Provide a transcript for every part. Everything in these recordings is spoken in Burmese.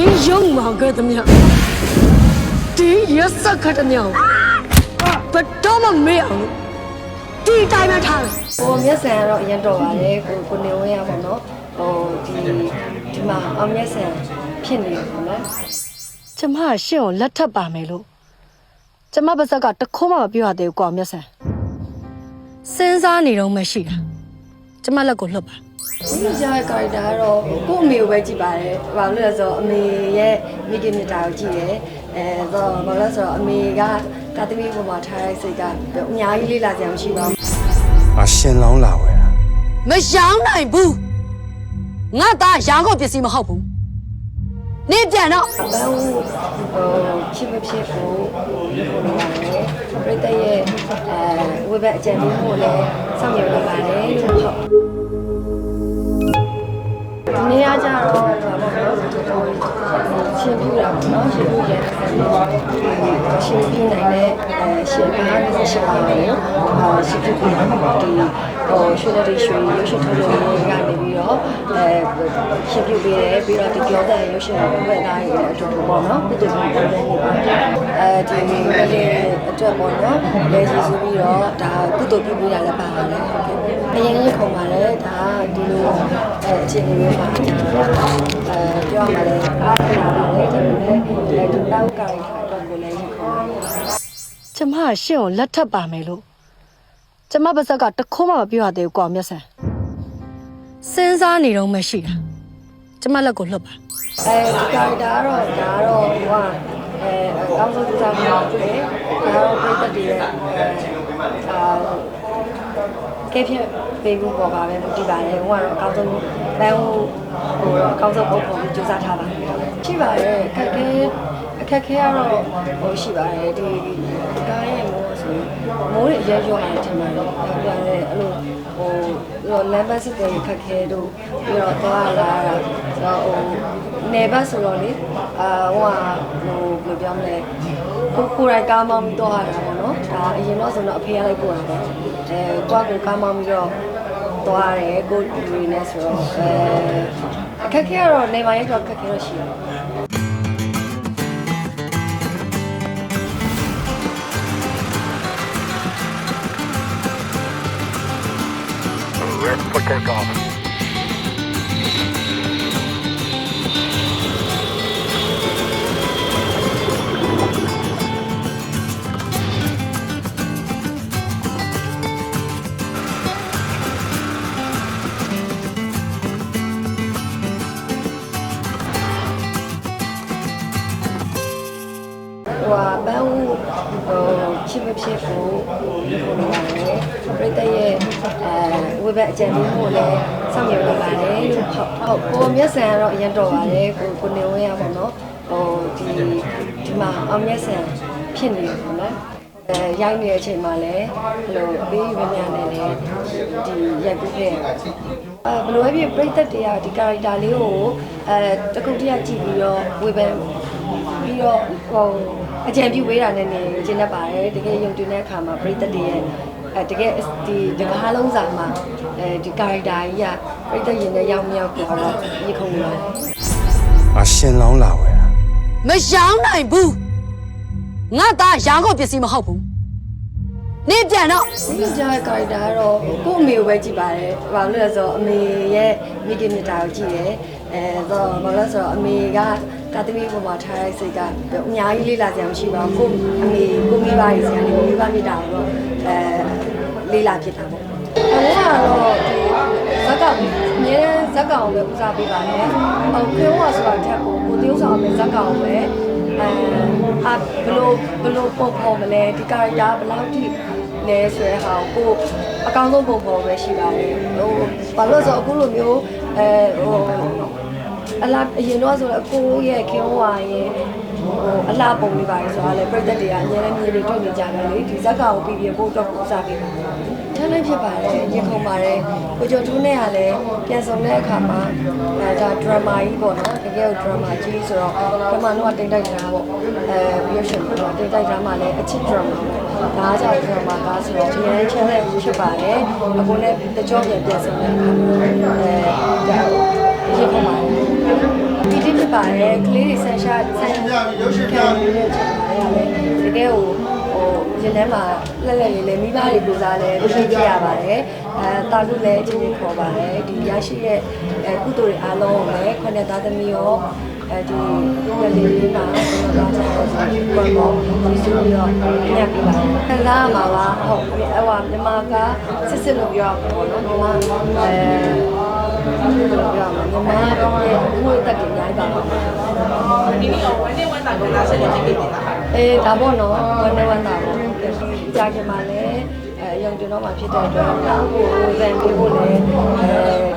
ဒီရုံမှာကတည်းကဒီရက်စက်ခတ်တဲ့မြောင်ဘယ်တော့မှမေ့အောင်လို့ဒီတိုင်းပဲထားတယ်ဟိုမျက်စံကတော့အရင်တော်ပါတယ်ကိုကိုနေဝင်းရပါတော့ဟိုဒီဒီမှာအောင်မျက်စံဖြစ်နေတယ်ပေါ့နော်ကျမကရှင့်ကိုလက်ထပ်ပါမယ်လို့ကျမပါဇက်ကတခိုးမှမပြောရသေးဘူးကွာမျက်စံစဉ်းစားနေတော့မှရှိတာကျမလက်ကိုလှုပ်ပါ ဒီကြားရဲ့ character ကတော့ကို့အမေကိုပဲကြည့်ပါတယ်။ဘာလို့လဲဆိုတော့အမေရဲ့မိခင်မြတ်တာကိုကြည့်တယ်။အဲဆိုတော့ဘာလို့လဲဆိုတော့အမေကကာသမီးပေါ်မှာထားတဲ့စိတ်ကအများကြီးလေးလာကြမရှိပါဘူးငါရှင်လောင်းလာဝယ်တာမရောင်းနိုင်ဘူးငါသားရောင်းကုန်ပစ္စည်းမဟုတ်ဘူးနေပြန်တော့။အပန်းဟိုချစ်မဖြစ်ဘူးဟိုလိုပါတယ်။ပြိတ္တရဲ့အဲဝေဘက်အကြံပေးမှုလည်းစောင့်မျှော်နေပါတယ် Thank you. ပြတာပေါ့နော်ရှင်ပြရဲ့ရှင်ပြနိုင်တဲ့အဲရှင်ပါနဲ့ရှင်ပါနဲ့အာရှင်ပြဒီဟိုရွှေလက်ရွှေရုပ်ရှင်ထုတ်လို့ရနေပြီးတော့အဲရှင်ပြပေးတယ်ပြီးတော့ဒီကြောတဲ့ရုပ်ရှင်ဘက်သားရဲ့အတွက်ပေါ့နော်ဒီလိုမျိုးပုံစံမျိုးပါအဲဒီလေးအတွက်ပေါ့နော်လဲစီစီပြီးတော့ဒါကုသိုလ်ပြုပေးတာလည်းပါပါတယ်ဟုတ်ကဲ့အရင်ကခုံပါတယ်ဒါဒီလိုအဲအခြေအနေမျိုးပါအဲပြောရမှာလဲအားရပါတယ်ဒါပေမဲ့ဒီတောက်ကိုင်ထားတော့ကိုလည်းခုံပါတယ်ကျမကရှင့်ကိုလက်ထပ်ပါမယ်လို့ကျမပါဇက်ကတခိုးမှမပြောရသေးဘူးကွာမျက်စံစဉ်းစားနေတော့မှရှိတာကျမလက်ကိုလှုပ်ပါအဲဒီကာရီတာကတော့ဒါကတော့ဟိုကအဲအကောင်းဆုံးသူစားမှာဖြစ်တယ်ဒါတော့ပြည့်တက်တည်ရဲ့အာကဲဖြစ်ပေးဖို့ပေါ်ပါပဲမကြည့်ပါနဲ့ဟိုကတော့အကောင်းဆုံးဘန်းဟို ဟိုအကောင်းဆုံးပုံပေါ်ပြီးစူးစမ်းထားပါတယ်ရှိပါတယ်ခက်ခဲအခက်ခဲကတော့ဟိုရှိပါတယ်ဒီကားရဲ့မိုးဆိုမိုးရဲ့အရေးရောလာတယ်ထင်ပါတယ်ပြရတယ်အဲ့လိုဟိုတော့လမ်းဘတ်စစ်တဲ့ခက်ခဲတို့ပြီးတော့သွားလာတာဆိုတော့ဟိုနေဘတ်ဆိုတော့လေအာဟိုဟာဟိုဘယ်လိုပြောမလဲကိုကိုယ်တိုင်ကားမောင်းပြီးတော့ရတာပေါ့နော်ဒါအရင်တော့ဆိုတော့အဖေကလိုက်ပို့တာပဲအဲကိုကကိုကားမောင်းပြီးတော့သွားတယ်ကိုလူတွေနဲ့ဆိုတော့အဲ အခက်ခဲကတော့နေပါရဲ့တော့အခက်ခဲတော့ရှိတယ် ချစ်မဖြစ်ဘူးဟိုလိုပါတယ်ပြိတ္တရဲ့အဲဝေဘက်အကြံပေးမှုလည်းစောင့်မျှော်နေပါတယ်လို့ဟုတ်ဟုတ်ကိုမျက်စံကတော့အရင်တော်ပါတယ်ကိုကိုနေဝင်းရပါတော့ဟိုဒီဒီမှာအောင်မျက်စံဖြစ်နေတယ်ပေါ့နော်အဲရိုက်နေတဲ့အချိန်မှာလည်းဘယ်လိုပေးရများနေလဲဒီရိုက်ပြီးခဲ့အဲဘယ်လိုပဲဖြစ်ပြိတ္တတွေကဒီကာရီတာလေးကိုအဲတကုတ်တရကြည့်ပြီးတော့ဝေဘက်ပြီးတော့ဟို အကြံပြုပေးတာနဲ့နေကျင်းတတ်ပါတယ်တကယ်ယုံတင်တဲ့အခါမှာပြိတ္တတွေရဲ့အဲတကယ်ဒီတကားလုံးစာမှာအဲဒီကာရီတာကြီးကပြိတ္တရင်နဲ့ရောက်မြောက်တော့ရေခုံနေပါတယ်ငါရှင်လောင်းလာဝယ်တာမရောင်းနိုင်ဘူးငါသားရောင်းကုန်ပစ္စည်းမဟုတ်ဘူးနေပြန်တော့ဒီကြားရဲ့ character ကတော့ကို့အမေကိုပဲကြည့်ပါတယ်။ဘာလို့လဲဆိုတော့အမေရဲ့မိခင်မြတ်တာကိုကြည့်တယ်။ အဲဆိုတော့ဘာလို့လဲဆိုတော့အမေကကာသမီပေါ်မှာထားတဲ့စိတ်ကအများကြီးလေးလာကြမရှိပါဘူး။ကို့အမေကိုမိဘကြီးစီကနေမိဘမြတ်တာကိုတော့အဲလေးလာဖြစ်တာပေါ့။အဲကတော့ဒီဇက်ကောင်အမြဲဇက်ကောင်ပဲဦးစားပေးပါနဲ့။အော်ခေဝါဆိုတာတက်ကိုကိုတယောက်ဆောင်ပဲဇက်ကောင်ပဲအဲအာဘလို့ဘလို့ပုံပေါ်မလဲဒီ character ဘယ်လောက်ထိလဲဆိုရဲဟာကိုအကောင်းဆုံးပုံပေါ်ပဲရှိပါတယ်ဟိုဘာလို့လဲဆိုတော့အခုလိုမျိုးအဲဟို အလားအရင်တော့ဆိုတော့ကိုရဲ့ခင်ဝါရဲ့ဟိုအလားပုံလေးပါတယ်ဆိုတော့လေပြည့်သက်တွေကအများနဲ့မြင်နေတွေ့နေကြတယ်လေဒီဇက်ကောင်ကိုပြီးပြီးပို့တော့ပို့စားပေးပါထမ်းလည်းဖြစ်ပါတယ်ရင်ခုန်ပါတယ်ကိုကျော်တူးနဲ့ကလည်းပြန်ဆောင်တဲ့အခါမှာအဲဒါဒရမာကြီးပေါ့နော်တကယ်ကိုဒရမာကြီးဆိုတော့ဒရမာတော့တိတ်တိုက်တာပေါ့အဲပြီးရရှင်တော့တိတ်တိုက်တာမှလည်းအချစ်ဒရမာပေါ့ဒါကြောင့်ဒရမာကားဆိုတော့ဒီနေ့ channel ဖြစ်ပါတယ်အခုလည်းတကြောပြန်ပြန်ဆောင်တဲ့အခါမှာအဲဒါ ရင်ခုန်ပါတယ်ဒီဒီပါတယ်ကလေးတွေဆန်ရှာဆန်ခံနေတဲ့ချိန်မှာလည်းတကယ်ကိုဟိုရင်ထဲမှာလက်လက်လေးလေးမိဘတွေကိုစားလဲဖြစ်ဖြစ်ရပါတယ်အဲတာလူလည်းအချင်းချင်းခေါ်ပါတယ်ဒီရရှိရဲ့အဲကုသိုလ်တွေအားလုံးကိုလည်းခွနဲ့သားသမီးရောအဲဒီဝယ်လေးလေးမှာကျွန်တော်သားချောဆိုပေါ်ပေါ်ဒီဆိုပြီးတော့ညက်ပြပါတယ်ခံစားရမှာပါဟုတ်ဟိုမြန်မာကစစ်စစ်လို့ပြောရမှာပေါ့နော်မြန်မာအဲပြောရ မှာမြန်မာရဲ့ဘုရားတက်ကြီးအများကြီးပါပါဒီနေ့တော့ဝန်နေဝန်တာကလာဆက်နေကြည့်နေတာအေးဒါပေါ့နော်ဝန်နေဝန်တာပေါ့ကြာခင်မှာလည်းအဲရုံကျွန်တော်မှာဖြစ်တဲ့အတွက်ဟိုဝေဖန်ပေးဖို့လည်းအဲ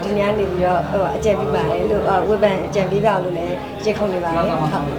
ဒီညနေပြီးတော့ဟိုအကြံပေးပါတယ်လို့ဝေဖန်အကြံပေးပါလို့လည်းရက်ခုံနေပါတယ်ဟုတ်